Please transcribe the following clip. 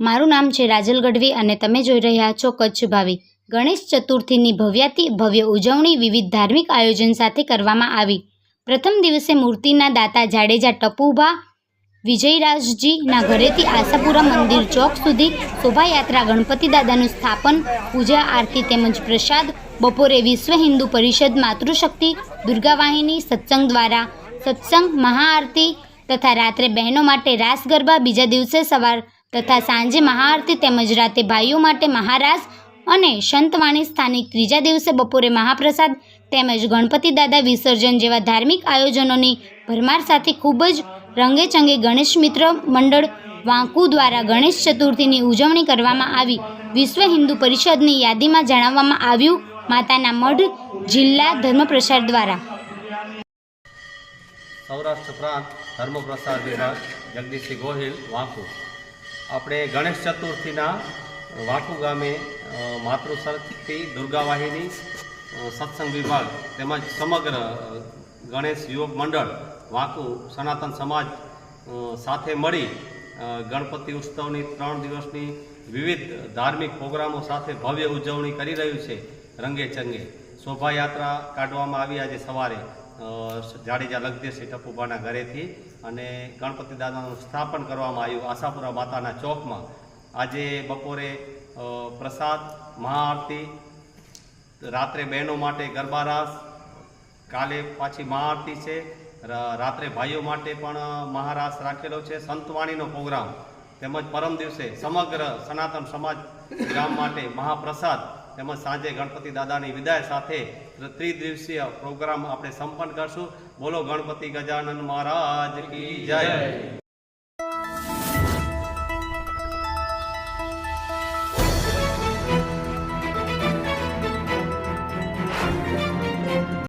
મારું નામ છે રાજલ ગઢવી અને તમે જોઈ રહ્યા છો કચ્છ ભાવી. ગણેશ ચતુર્થીની ભવ્યાતિ ભવ્ય ઉજવણી વિવિધ ધાર્મિક આયોજન સાથે કરવામાં આવી. પ્રથમ દિવસે મૂર્તિના દાતા જાડેજા ટપુભા વિજયરાજજીના ઘરેથી આશાપુરા મંદિર ચોક સુધી શોભાયાત્રા ગણપતિ દાદાનું સ્થાપન, પૂજા આરતી તેમજ પ્રસાદ, બપોરે વિશ્વ હિન્દુ પરિષદ માતૃશક્તિ, દુર્ગાવાહિની, સત્સંગ દ્વારા સત્સંગ, મહાઆરતી તથા રાત્રે બહેનો માટે રાસ ગરબા બીજા દિવસે સવાર તથા સાંજે મહાઆરતી તેમજ રાતે ભાઈઓ માટે મહારાસ અને સંતવાણી સ્થાનિક ત્રીજા દિવસે બપોરે મહાપ્રસાદ તેમજ ગણપતિ દાદા વિસર્જન જેવા ધાર્મિક આયોજનોની ભરમાર સાથે ખૂબ જ રંગેચંગે ગણેશ મિત્ર મંડળ વાંકુ દ્વારા ગણેશ ચતુર્થીની ઉજવણી કરવામાં આવી. વિશ્વ હિન્દુ પરિષદની યાદીમાં જણાવવામાં આવ્યું, માતાના મઢ જિલ્લા ધર્મપ્રસાર દ્વારા. સૌરાષ્ટ્ર પ્રાંત ધર્મ પ્રસાર વિભાગ, જગદીશસિંહ ગોહિલ, વાંકુ. આપણે ગણેશ ચતુર્થીના વાંકુ ગામે માતૃશક્તિ દુર્ગાવાહિની સત્સંગ વિભાગ તેમજ સમગ્ર ગણેશ યુવક મંડળ, વાંકુ સનાતન સમાજ સાથે મળી ગણપતિ ઉત્સવની ત્રણ દિવસની વિવિધ ધાર્મિક પ્રોગ્રામો સાથે ભવ્ય ઉજવણી કરી રહ્યું છે, રંગે ચંગે. શોભાયાત્રા કાઢવામાં આવી આજે સવારે. જાડેજા લગદેશી ટપુબાના ઘરેથી અને ગણપતિ દાદાનું સ્થાપન કરવામાં આવ્યું આશાપુરા માતાના ચોકમાં. આજે બપોરે પ્રસાદ, મહાઆરતી, રાત્રે બહેનો માટે ગરબા રાસ કાલે પાછી મહાઆરતી છે રાત્રે ભાઈઓ માટે પણ મહારાસ રાખેલો છે, સંતવાણીનો પ્રોગ્રામ. તેમજ પરમ દિવસે સમગ્ર સનાતન સમાજ ગામ માટે મહાપ્રસાદ તેમજ સાંજે ગણપતિ દાદાની વિદાય સાથે ત્રિદિવસીય પ્રોગ્રામ આપણે સંપન્ન કરશું. બોલો ગણપતિ ગજાનન મહારાજ જય.